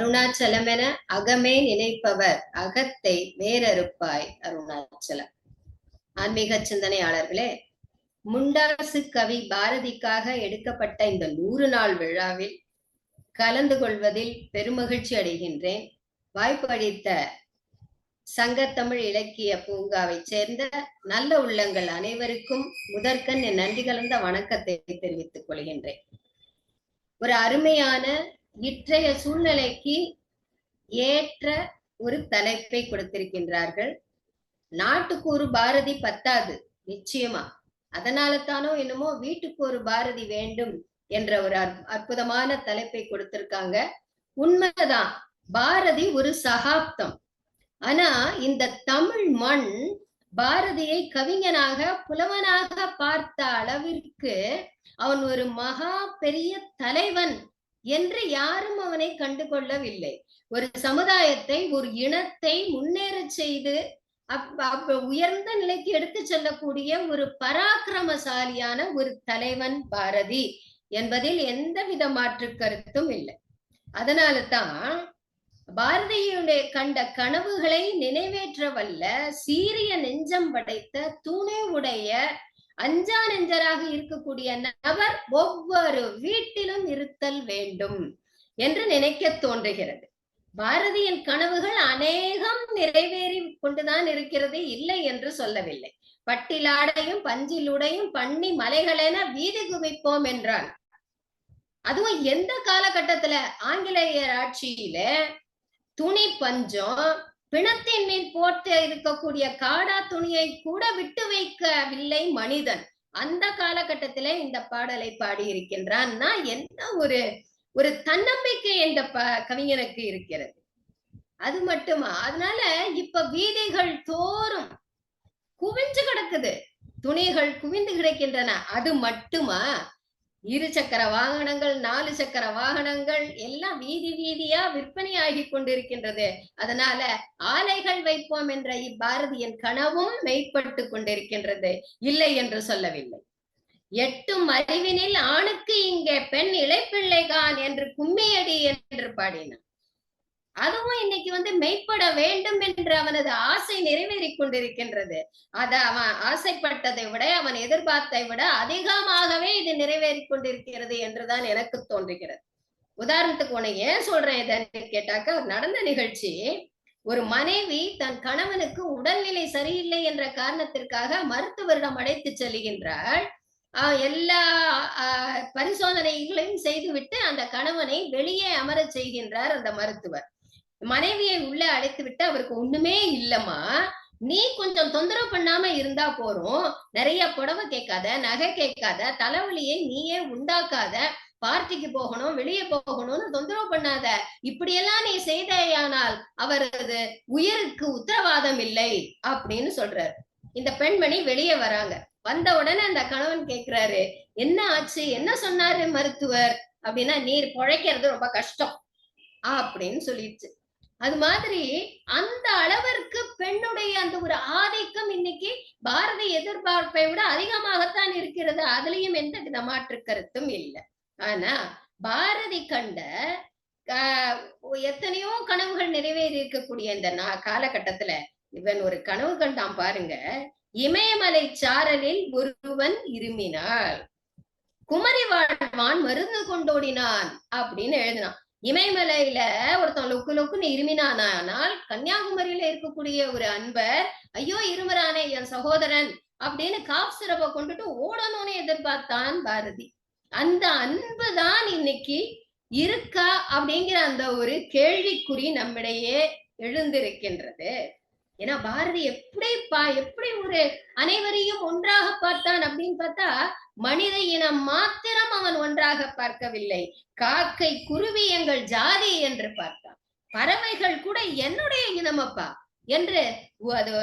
அருணாச்சலம் என அகமே நினைப்பவர் அகத்தை வேறறுப்பாய் அருணாச்சலம். ஆன்மீக சிந்தனையாளர்களே முண்டாசு கவி பாரதிக்காக எடுக்கப்பட்ட இந்த நூறு நாள் விழாவில் கலந்து கொள்வதில் பெருமகிழ்ச்சி அடைகின்றேன். வாய்ப்பு அளித்த சங்கத்தமிழ் இலக்கிய பூங்காவை சேர்ந்த நல்ல உள்ளங்கள் அனைவருக்கும் முதற்கண் என் நன்றி கலந்த வணக்கத்தை தெரிவித்துக் கொள்கின்றேன். ஒரு அருமையான இற்றைய சூழ்நிலைக்கு ஏற்ற ஒரு தலைப்பை கொடுத்திருக்கின்றார்கள். நாட்டுக்கு ஒரு பாரதி பத்தாது நிச்சயமா. அதனால தானோ என்னமோ வீட்டுக்கு ஒரு பாரதி வேண்டும் என்ற ஒரு அற்புதமான தலைப்பை கொடுத்திருக்காங்க. உண்மைதான் பாரதி ஒரு சகாப்தம். ஆனா இந்த தமிழ் மண் பாரதியை கவிஞனாக புலவனாக பார்த்த அளவிற்கு அவன் ஒரு மகா பெரிய தலைவன். என்று யாரும் அவனை கண்டுகொள்ளவில்லை. ஒரு சமுதாயத்தை ஒரு இனத்தை முன்னேற செய்து உயர்ந்த நிலைக்கு எடுத்து செல்லக்கூடிய ஒரு பராக்கிரமசாலியான ஒரு தலைவன் பாரதி என்பதில் எந்தவித மாற்று கருத்தும் இல்லை. அதனால தான் பாரதியுடைய கண்ட கனவுகளை நிறைவேற்ற வல்ல சீரிய நெஞ்சம் படைத்த துணை உடைய அஞ்சா நெஞ்சராக இருக்கக்கூடிய நபர் ஒவ்வொரு வீட்டிலும் இருத்தல் வேண்டும் என்று நினைக்க தோன்றுகிறது. பாரதியின் கனவுகள் அநேகம் நிறைவேறி கொண்டுதான் இருக்கிறது இல்லை என்று சொல்லவில்லை. பட்டிலாடையும் பஞ்சிலுடையும் பண்ணி மலைகளென வீதி குவிப்போம் என்றான். அதுவும் எந்த காலகட்டத்துல? ஆங்கிலேயர் ஆட்சியில துணி பஞ்சம் பிணத்தின் மேல் போட்டு இருக்கக்கூடிய காடா துணியை கூட விட்டு வைக்கவில்லை மனிதன். அந்த காலகட்டத்திலே இந்த பாடலை பாடி இருக்கின்றான்னா என்ன ஒரு ஒரு தன்னம்பிக்கை என்ற ப கவிஞனுக்கு இருக்கிறது. அது மட்டுமா? அதனால இப்ப வீதிகள் தோறும் குவிஞ்சு கிடக்குது. துணிகள் குவிந்து கிடக்கின்றன. அது மட்டுமா? இரு சக்கர வாகனங்கள் நாலு சக்கர வாகனங்கள் எல்லாம் வீதி வீதியா விற்பனையாகி கொண்டிருக்கின்றது. அதனால ஆலைகள் வைப்போம் என்ற இப்பாரதியின் கனவும் மெய்ப்பட்டு கொண்டிருக்கின்றது. இல்லை என்று சொல்லவில்லை. எட்டும் அறிவினில் ஆணுக்கு இங்கே பெண் இளைப்பிள்ளைகான் என்று கும்மியடி என்று பாடினான். அதுவும் இன்னைக்கு வந்து மெய்ப்பட வேண்டும் என்று அவனது ஆசை நிறைவேறி கொண்டிருக்கின்றது. அத அவன் ஆசைப்பட்டதை விட அவன் எதிர்பார்த்தை விட அதிகமாகவே இது நிறைவேறி கொண்டிருக்கிறது என்றுதான் எனக்கு தோன்றுகிறது. உதாரணத்துக்கு உன்னை ஏன் சொல்றேன் இதை கேட்டாக்க நடந்த நிகழ்ச்சி ஒரு மனைவி தன் கணவனுக்கு உடல்நிலை சரியில்லை என்ற காரணத்திற்காக மருத்துவரிடம் அழைத்து செல்கின்றாள். எல்லா பரிசோதனைகளையும் செய்துவிட்டு அந்த கணவனை வெளியே அமர செய்கின்றார் அந்த மருத்துவர். மனைவியை உள்ள அழைத்து விட்டு அவருக்கு ஒண்ணுமே இல்லம்மா. நீ கொஞ்சம் தொந்தரவு பண்ணாம இருந்தா போறோம். நிறைய புடவை கேட்காத நகை கேட்காத தலைவலியை நீயே உண்டாக்காத பார்ட்டிக்கு போகணும் வெளியே போகணும்னு தொந்தரவு பண்ணாத. இப்படியெல்லாம் நீ செய்தேயானால் அவரது உயிருக்கு உத்தரவாதம் இல்லை அப்படின்னு சொல்றாரு. இந்த பெண்மணி வெளியே வராங்க. வந்த உடனே அந்த கணவன் கேக்குறாரு என்ன ஆச்சு? என்ன சொன்னாரு மருத்துவர்? அப்படின்னா நீர் பொழைக்கிறது ரொம்ப கஷ்டம். அப்படின்னு சொல்லிடுச்சு. அது மாதிரி அந்த அளவிற்கு பெண்ணுடைய அந்த ஒரு ஆதிக்கம் இன்னைக்கு பாரதி எதிர்பார்ப்பை விட அதிகமாகத்தான் இருக்கிறது. அதுலயும் எந்த வித மாற்று கருத்தும் இல்லை. ஆனா பாரதி கண்ட எத்தனையோ கனவுகள் நிறைவேறி இருக்கக்கூடிய இந்த காலகட்டத்துல இவன் ஒரு கனவு கண்டான் பாருங்க. இமயமலை சாரலில் ஒருவன் இருமினாள். குமரி வாழ்வான் மருந்து கொண்டோடினான் அப்படின்னு எழுதினான். இமயமலையில ஒருத்தன் லொக்கு லொக்குன்னு இருமினானால் கன்னியாகுமரியில இருக்கக்கூடிய ஒரு அன்பர் ஐயோ இருமரானே என் சகோதரன் அப்படின்னு காப் சிறப்பை கொண்டுட்டு ஓடணும்னு எதிர்பார்த்தான் பாரதி. அந்த அன்பு தான் இன்னைக்கு இருக்கா அப்படிங்கிற அந்த ஒரு கேள்விக்குறி நம்மிடையே எழுந்திருக்கின்றது. ஏன்னா பாரதி எப்படி பா எப்படி ஒரு அனைவரையும் ஒன்றாக பார்த்தான் அப்படின்னு பார்த்தா மனித இனம் மாத்திரம் அவன் ஒன்றாக பார்க்கவில்லை. காக்கை குருவி எங்கள் ஜாதி என்று பார்த்தான். பறவைகள் கூட என்னுடைய இனமப்பா என்று அது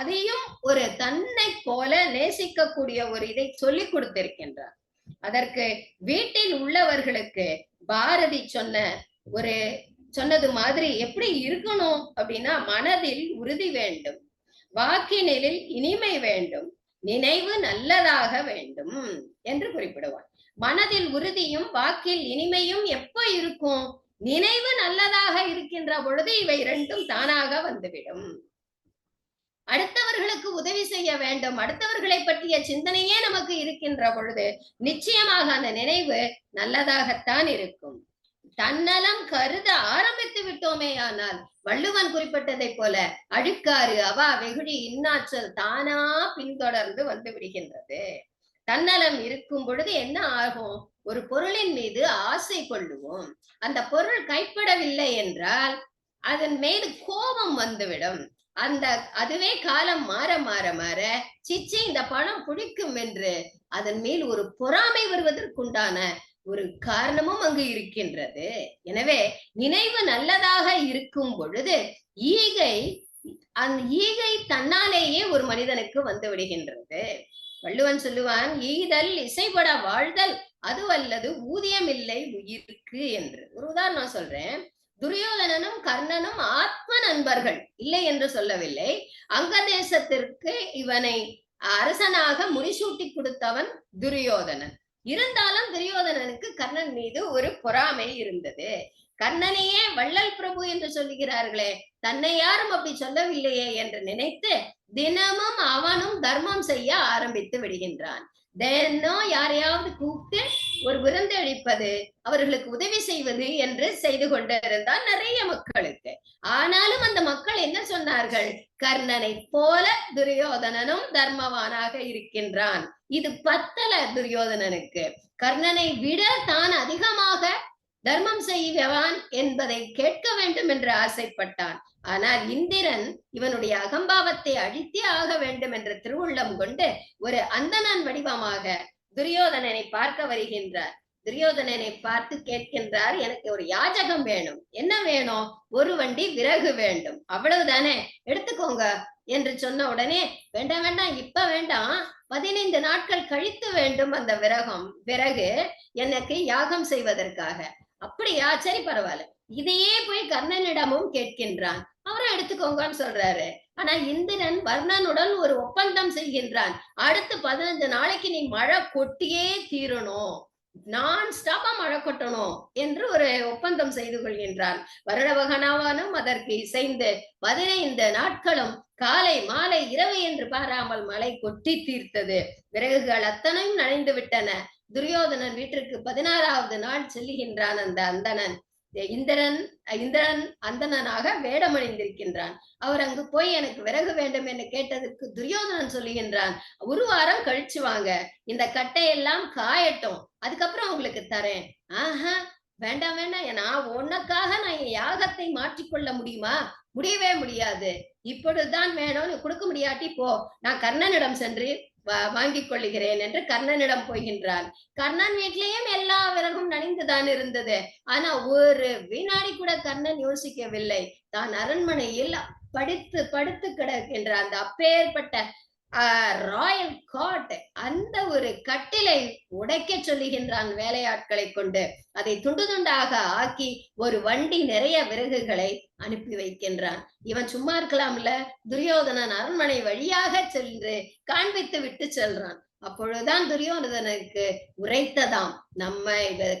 அதையும் ஒரு தன்னை போல நேசிக்கக்கூடிய ஒரு இதை சொல்லிக் கொடுத்திருக்கின்றார். அதற்கு வீட்டில் உள்ளவர்களுக்கு பாரதி சொன்ன ஒரு சொன்னது மாதிரி எப்படி இருக்கணும் அப்படின்னா மனதில் உறுதி வேண்டும். வாக்கினிலில் இனிமை வேண்டும். நினைவு நல்லதாக வேண்டும் என்று குறிப்பிடுவான் மனதில் உறுதியும் வாக்கில் இனிமையும் எப்ப இருக்கும்? நினைவு நல்லதாக இருக்கின்ற பொழுது இவை இரண்டும் தானாக வந்துவிடும். அடுத்தவர்களுக்கு உதவி செய்ய வேண்டும். அடுத்தவர்களை பற்றிய சிந்தனையே நமக்கு இருக்கின்ற பொழுது நிச்சயமாக அந்த நினைவு நல்லதாகத்தான் இருக்கும். தன்னலம் கருத ஆரம்பித்து விட்டோமே ஆனால் வள்ளுவன் குறிப்பிட்டதை போல அழுக்காறு அவா வெகுழி இன்னாற்றல் தானா பின்தொடர்ந்து வந்து விடுகின்றது. தன்னலம் இருக்கும் பொழுது என்ன ஆகும்? ஒரு பொருளின் மீது ஆசை கொள்ளுவோம். அந்த பொருள் கைப்படவில்லை என்றால் அதன் மீது கோபம் வந்துவிடும். அந்த அதுவே காலம் மாற மாற மாற சிச்சி இந்த பணம் பிடிக்கும் என்று அதன் மேல் ஒரு பொறாமை வருவதற்குண்டான ஒரு காரணமும் அங்கு இருக்கின்றது. எனவே நினைவு நல்லதாக இருக்கும் பொழுது ஈகை அந்த ஈகை தன்னாலேயே ஒரு மனிதனுக்கு வந்து விடுகின்றது. வள்ளுவன் சொல்லுவான் ஈதல் இசைப்பட வாழ்தல் அது அல்லது ஊதியமில்லை உயிருக்கு என்று. ஒரு உதாரணம் சொல்றேன். துரியோதனனும் கர்ணனும் ஆத்ம நண்பர்கள் இல்லை என்று சொல்லவில்லை. அங்க தேசத்திற்கு இவனை அரசனாக முடிசூட்டி கொடுத்தவன் துரியோதனன். இருந்தாலும் துரியோதனனுக்கு கர்ணன் மீது ஒரு பொறாமை இருந்தது. கர்ணனையே வள்ளல் பிரபு என்று சொல்லுகிறார்களே தன்னை யாரும் அப்படி சொல்லவில்லையே என்று நினைத்து தினமும் அவனும் தர்மம் செய்ய ஆரம்பித்து விடுகின்றான். தினம் யாரையாவது கூப்பிட்டு ஒரு விருந்து அளிப்பது அவர்களுக்கு உதவி செய்வது என்று செய்து கொண்டிருந்தான் நிறைய மக்களுக்கு. ஆனாலும் அந்த மக்கள் என்ன சொன்னார்கள்? கர்ணனை போல துரியோதனனும் தர்மவானாக இருக்கின்றான். இது பத்தல துரியோதனனுக்கு. கர்ணனை விட தான் அதிகமாக தர்மம் செய்வான் என்பதை கேட்க வேண்டும் என்று ஆசைப்பட்டான். ஆனால் இந்திரன் இவனுடைய அகம்பாவத்தை அழித்தே ஆக வேண்டும் என்ற திருவுள்ளம் கொண்டு ஒரு அந்தணன் வடிவமாக துரியோதனனை பார்க்க வருகின்றார். துரியோதனனை பார்த்து கேட்கின்றார் எனக்கு ஒரு யாஜகம் வேணும். என்ன வேணும்? ஒரு வண்டி விறகு வேண்டும். அவ்வளவுதானே? எடுத்துக்கோங்க. என்று சொன்ன உடனே வேண்டாம் வேண்டாம். இப்ப வேண்டாம். பதினைந்து நாட்கள் கழித்து வேண்டும் அந்த விறகம் விறகு. எனக்கு யாகம் செய்வதற்காக. அப்படியா? சரி பரவாயில்ல. இதையே போய் கர்ணனிடமும் கேட்கின்றான். அவரும் எடுத்துக்கோங்கன்னு சொல்றாரு. ஆனா இந்திரன் வர்ணனுடன் ஒரு ஒப்பந்தம் செய்கின்றான். அடுத்து பதினஞ்சு நாளைக்கு நீ மழை கொட்டியே தீரணும். நான் ஸ்டாப்பா மழை கொட்டணும் என்று ஒரு ஒப்பந்தம் செய்து கொள்கின்றான். வருடவகனாவானும் அதற்கு இசைந்து பதினைந்து நாட்களும் காலை மாலை இரவு என்று பாராமல் மழை கொட்டி தீர்த்தது. விறகுகள் அத்தனையும் நனைந்து விட்டன. துரியோதனன் வீட்டிற்கு பதினாறாவது நாள் செல்லுகின்றான் அந்த அந்தணன். இந்திரன் இந்திரன் அந்தணனாக வேடமணிந்திருக்கின்றான். அவர் அங்கு போய் எனக்கு விறகு வேண்டும் என்று கேட்டதற்கு துரியோதனன் சொல்லுகின்றான் ஒரு வாரம் கழிச்சு வாங்க. இந்த கட்டையெல்லாம் காயட்டும். அதுக்கப்புறம் உங்களுக்கு தரேன். ஆஹா வேண்டாம் வேண்டாம். நான் உனக்காக நான் என் யாகத்தை மாற்றிக்கொள்ள முடியுமா? முடியவே முடியாது. இப்பொழுதுதான் வேணும்னு கொடுக்க முடியாட்டி போ. நான் கர்ணனிடம் சென்று வாங்கிக் கொள்ளுகிறேன் என்று கர்ணனிடம் போகின்றான். கர்ணன் வீட்டிலேயும் எல்லா விறகும் நனைந்துதான் இருந்தது. ஆனா ஒரு வினாடி கூட கர்ணன் யோசிக்கவில்லை. தான் அரண்மனையில் படித்து படுத்து கிடக்கின்ற அந்த அப்பேற்பட்ட ராயல் காட் அந்த ஒரு கட்டிலை உடைக்க சொல்லுகின்றான் வேலையாட்களை கொண்டு. அதை துண்டு துண்டாக ஆக்கி ஒரு வண்டி நிறைய விறகுகளை அனுப்பி வைக்கின்றான். இவன் சும்மா இருக்கலாம்ல? துரியோதனன் அரண்மனை வழியாக சென்று காண்பித்து விட்டு செல்றான். அப்பொழுதுதான் துரியோதனனுக்கு உரைத்ததாம். நம்ம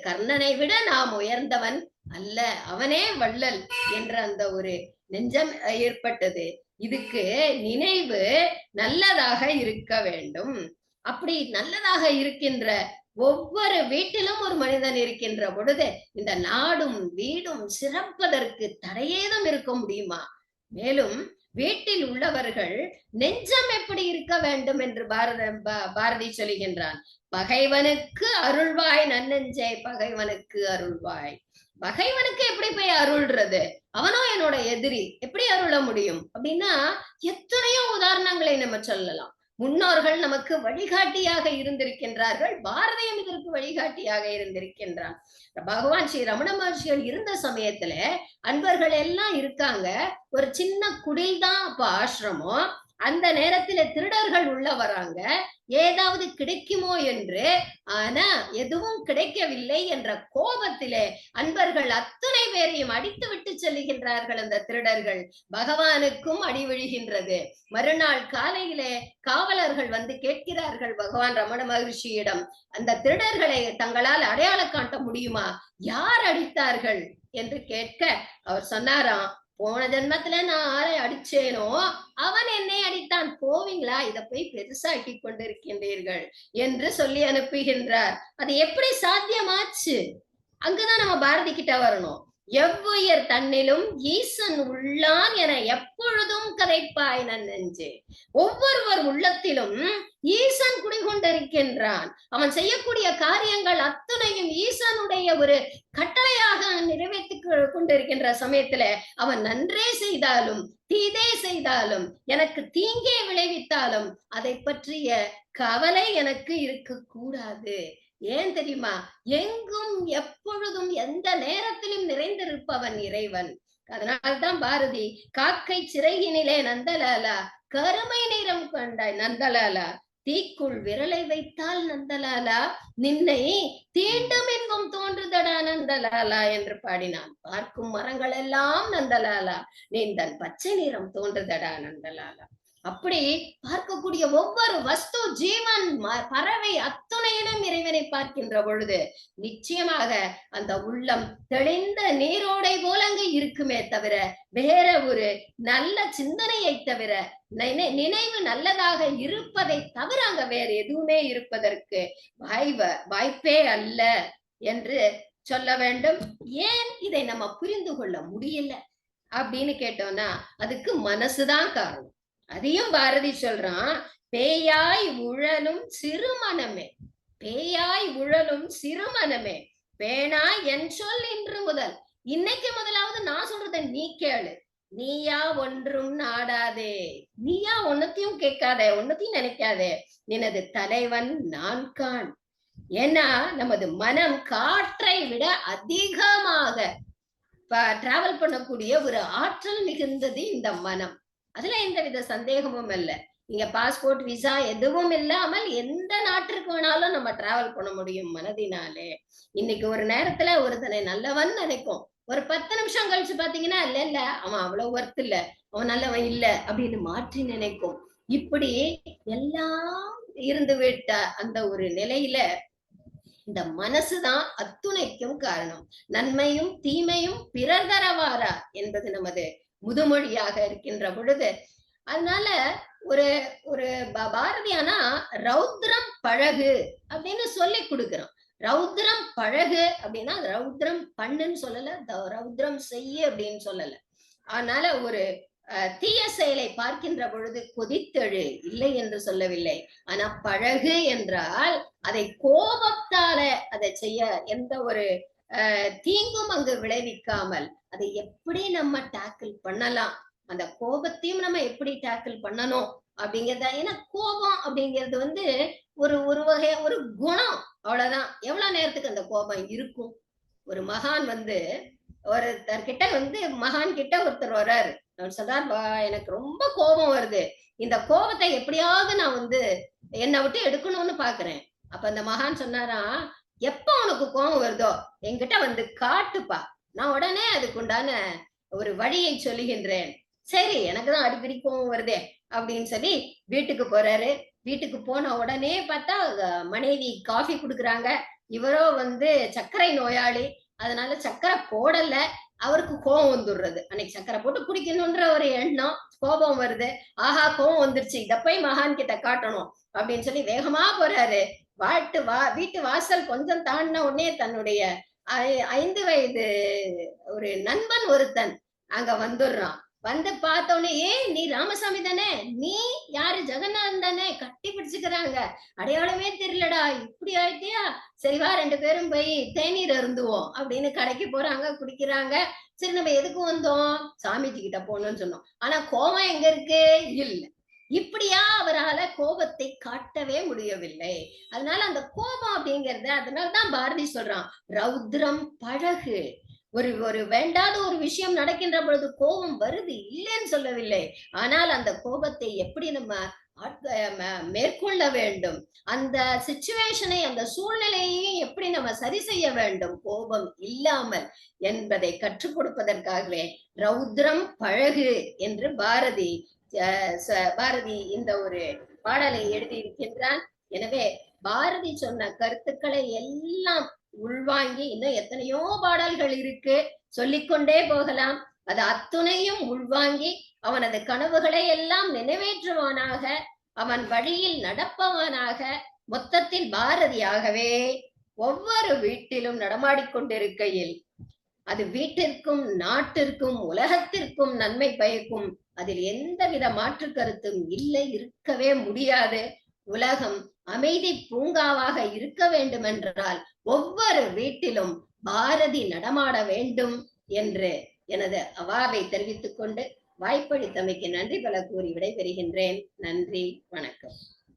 கர்ணனை விட நாம் உயர்ந்தவன் அல்ல அவனே வள்ளல் என்ற அந்த ஒரு நெஞ்சம் ஏற்பட்டது. இதுக்கு நினைவு நல்லதாக இருக்க வேண்டும். அப்படி நல்லதாக இருக்கின்ற ஒவ்வொரு வீட்டிலும் ஒரு மனிதன் இருக்கின்ற பொழுது இந்த நாடும் வீடும் சிறப்பதற்கு தடையேதும் இருக்க முடியுமா? மேலும் வீட்டில் உள்ளவர்கள் நெஞ்சம் எப்படி இருக்க வேண்டும் என்று பாரத பாரதி சொல்லுகின்றான் பகைவனுக்கு அருள்வாய் நன்னெஞ்சை பகைவனுக்கு அருள்வாய். பகைவனுக்கு எப்படி போய் அருள்றது? அவனும் என்னோட எதிரி. எப்படி அருள முடியும்? அப்படின்னா எத்தனையோ உதாரணங்களை நம்ம சொல்லலாம். முன்னோர்கள் நமக்கு வழிகாட்டியாக இருந்திருக்கின்றார்கள். பாரதியம் இதற்கு வழிகாட்டியாக இருந்திருக்கின்றான் பகவான் ஸ்ரீ ரமண மகர்ஷிகள் இருந்த சமயத்துல அன்பர்கள் எல்லாம் இருக்காங்க. ஒரு சின்ன குடில் தான் அப்ப ஆசிரமம். அந்த நேரத்துல திருடர்கள் உள்ள வராங்க. ஏதாவது கிடைக்குமோ என்று ஆனா எதுவும் கிடைக்கவில்லை என்ற கோபத்திலே அன்பர்கள் அத்தனை பேரையும் அடித்து விட்டு செல்லுகின்றார்கள் அந்த திருடர்கள். பகவானுக்கும் அடி விழுகின்றது. மறுநாள் காலையிலே காவலர்கள் வந்து கேட்கிறார்கள் பகவான் ரமண மகர்ஷியிடம் அந்த திருடர்களை தங்களால் அடையாளம் காட்ட முடியுமா? யார் அடித்தார்கள்? என்று கேட்க அவர் சொன்னாராம் போன ஜென்மத்துல நான் ஆரை அடிச்சேனோ அவன் என்னை அடித்தான். போவீங்களா? இத போய் பெருசாக்கி கொண்டிருக்கின்றீர்கள் என்று சொல்லி அனுப்புகின்றார். அது எப்படி சாத்தியமாச்சு? அங்கதான் நம்ம பாரதி கிட்ட வரணும். எவ்வுயர் தன்னிலும் ஈசன் உள்ளான் என எப்பொழுதும் கதைப்பாய் நன் நெஞ்சு. ஒவ்வொருவர் உள்ளத்திலும் ஈசன் குடிகொண்டிருக்கின்றான். அவன் செய்யக்கூடிய காரியங்கள் அத்துணையும் ஈசனுடைய ஒரு கட்டளையாக நிறைவேற்றி கொண்டிருக்கின்ற சமயத்துல அவன் நன்றே செய்தாலும் தீதே செய்தாலும் எனக்கு தீங்கே விளைவித்தாலும் அதை பற்றிய கவலை எனக்கு இருக்கக்கூடாது. ஏன் தெரியுமா? எங்கும் எப்பொழுதும் எந்த நேரத்திலும் நிறைந்திருப்பவன் இறைவன். அதனால்தான் பாரதி காக்கை சிறையினிலே நந்தலாலா கருமை நிறம் கொண்டாய் நந்தலாலா தீக்குள் விரலை வைத்தால் நந்தலாலா நின்னை தீண்டும் இன்பம் தோன்றுதடா நந்தலாலா என்று பாடினான். பார்க்கும் மரங்கள் எல்லாம் நந்தலாலா நீந்தன் பச்சை நிறம் தோன்றுதடா நந்தலாலா அப்படி பார்க்கக்கூடிய ஒவ்வொரு வஸ்து ஜீவன் ம- பறவை அத்துணையிடம் இறைவனை பார்க்கின்ற பொழுது நிச்சயமாக அந்த உள்ளம் தெளிந்த நீரோடை போல அங்க இருக்குமே தவிர வேற ஒரு நல்ல சிந்தனையை தவிர நினை- நினைவு நல்லதாக இருப்பதை தவிர அங்க வேற எதுவுமே இருப்பதற்கு வாய்வ வாய்ப்பே அல்ல என்று சொல்ல வேண்டும். ஏன் இதை நம்ம புரிந்து கொள்ள முடியல? அப்படின்னு கேட்டோம்னா அதுக்கு மனசுதான் காரணம். அதையும் பாரதி சொல்றான் பேயாய் உழலும் சிறுமனமே பேயாய் உழலும் சிறுமனமே பேனா என் சொல் இன்று முதல். இன்னைக்கு முதலாவது நான் சொல்றத நீ கேளு. நீயா ஒன்றும் நாடாதே. நீயா ஒன்னத்தையும் கேட்காதே ஒன்னத்தையும் நினைக்காதே. எனது தலைவன் நான் கான். ஏன்னா நமது மனம் காற்றை விட அதிகமாக டிராவல் பண்ணக்கூடிய ஒரு ஆற்றல் மிகுந்தது இந்த மனம். அதுல எந்தவித சந்தேகமும் இல்ல. இங்க பாஸ்போர்ட் விசா எதுவும் இல்லாமல் எந்த நாட்டிற்கு வேணாலும் நம்ம டிராவல் பண்ண முடியும் மனதினாலே. இன்னைக்கு ஒரு நேரத்துல ஒருத்தனை நல்லவன் நினைக்கும் ஒரு பத்து நிமிஷம் கழிச்சு பாத்தீங்கன்னா இல்ல இல்ல அவன் அவ்வளவு ஒர்த் இல்ல. அவன் நல்லவன் இல்ல. அப்படின்னு மாற்றி நினைக்கும். இப்படி எல்லாம் இருந்து விட்ட அந்த ஒரு நிலையில இந்த மனசுதான் அத்துணைக்கும் காரணம். நன்மையும் தீமையும் பிறர் தரவாரா என்பது நமது முதுமொழியாக இருக்கின்ற பொழுது. அதனால ஒரு ஒரு பாரதியானா ரௌத்ரம் பழகு அப்படின்னு சொல்லி கொடுக்கிறோம். ரௌத்ரம் பழகு அப்படின்னா ரௌத்ரம் பண்ணுன்னு சொல்லல ரௌத்ரம் செய்ய அப்படின்னு சொல்லல. அதனால ஒரு அஹ், தீய செயலை பார்க்கின்ற பொழுது கொதித்தெழு இல்லை என்று சொல்லவில்லை. ஆனா பழகு என்றால் அதை கோபத்தால அதை செய்ய எந்த ஒரு தீங்கும் அங்கு விளைவிக்காமல் அதை எப்படி நம்ம டேக்கிள் பண்ணலாம்? அந்த கோபத்தையும் நம்ம எப்படி டேக்கிள் பண்ணணும்? அப்படிங்கறதா? ஏன்னா கோபம் அப்படிங்கிறது வந்து ஒரு ஒரு வகை ஒரு குணம். அவ்வளவுதான். எவ்வளவு நேரத்துக்கு அந்த கோபம் இருக்கும்? ஒரு மகான் வந்து ஒருத்தர்கிட்ட வந்து மகான் கிட்ட ஒருத்தர் வர்றாரு. அவர் சொல்றார் "பா, எனக்கு ரொம்ப கோபம் வருது. இந்த கோபத்தை எப்படியாவது நான் வந்து என்னை விட்டு எடுக்கணும்னு பாக்குறேன். அப்ப அந்த மகான் சொன்னாரா எப்ப உனக்கு கோபம் வருதோ? என்கிட்ட வந்து காட்டுப்பா. நான் உடனே அதுக்குண்டான ஒரு வழியை சொல்லுகின்றேன். சரி எனக்கு தான் அடிக்கடி கோவம் வருதே அப்படின்னு சொல்லி வீட்டுக்கு போறாரு. வீட்டுக்கு போன உடனே பார்த்தா மனைவி காஃபி குடுக்குறாங்க. இவரோ வந்து சர்க்கரை நோயாளி. அதனால சர்க்கரை போடல. அவருக்கு கோபம் வந்துடுறது. அன்னைக்கு சர்க்கரை போட்டு குடிக்கணும்ன்ற ஒரு எண்ணம் கோபம் வருது. ஆஹா கோபம் வந்துருச்சு. இத போய் மகான் கிட்ட காட்டணும் அப்படின்னு சொல்லி வேகமா போறாரு. வாட்டு வா வீட்டு வாசல் கொஞ்சம் தாண்டின உடனே தன்னுடைய ஐந்து வயது ஒரு நண்பன் ஒருத்தன் அங்க வந்துடுறான். வந்து பார்த்த ஏய் நீ ராமசாமி தானே? நீ யாரு? ஜெகநாதன் தானே? கட்டி பிடிச்சுக்கிறாங்க. அடையாளமே தெரியலடா. இப்படி ஆயிட்டியா? சரி வா ரெண்டு பேரும் போய் தேநீர் அருந்துவோம். அப்படின்னு கடைக்கு போறாங்க குடிக்கிறாங்க. சரி நம்ம எதுக்கு வந்தோம்? சாமிஜி கிட்ட போகணும்னு சொன்னோம். ஆனா கோவம் எங்க இருக்கு? இல்ல. இப்படியா அவரால கோபத்தை காட்டவே முடியவில்லை. அதனால அந்த கோபம் அப்படிங்கறது அதனாலதான் பாரதி சொல்றான் ரௌத்ரம் பழகு ஒரு ஒரு வேண்டாத ஒரு விஷயம் நடக்கின்ற பொழுது கோபம் வருது இல்லைன்னு சொல்லவில்லை. ஆனால் அந்த கோபத்தை எப்படி நம்ம மேற்கொள்ள வேண்டும்? அந்த சிச்சுவேஷனை அந்த சூழ்நிலையையும் எப்படி நம்ம சரி செய்ய வேண்டும்? கோபம் இல்லாமல் என்பதை கற்றுக் கொடுப்பதற்காகவே ரௌத்ரம் பழகு என்று பாரதி பாரதி இந்த ஒரு பாடலை எழுதியிருக்கின்றான். எனவே பாரதி சொன்ன கருத்துக்களை எல்லாம் உள்வாங்கி இன்னும் எத்தனையோ பாடல்கள் இருக்கு. சொல்லிக்கொண்டே போகலாம். அது அத்துணையும் உள்வாங்கி அவனது கனவுகளை எல்லாம் நிறைவேற்றுவானாக. அவன் வழியில் நடப்பவனாக. மொத்தத்தில் பாரதியாகவே ஒவ்வொரு வீட்டிலும் நடமாடிக்கொண்டிருக்கையில் அது வீட்டிற்கும் நாட்டிற்கும் உலகத்திற்கும் நன்மை பயக்கும் அதில் எந்தவித மாற்று கருத்தும் இல்லை இருக்கவே முடியாது. உலகம் அமைதி பூங்காவாக இருக்க வேண்டுமென்றால் ஒவ்வொரு வீட்டிலும் பாரதி நடமாட வேண்டும் என்று எனது அவாவை தெரிவித்துக் கொண்டு வாய்ப்பளித்தமைக்கு நன்றி பல கூறி விடைபெறுகின்றேன். நன்றி வணக்கம்.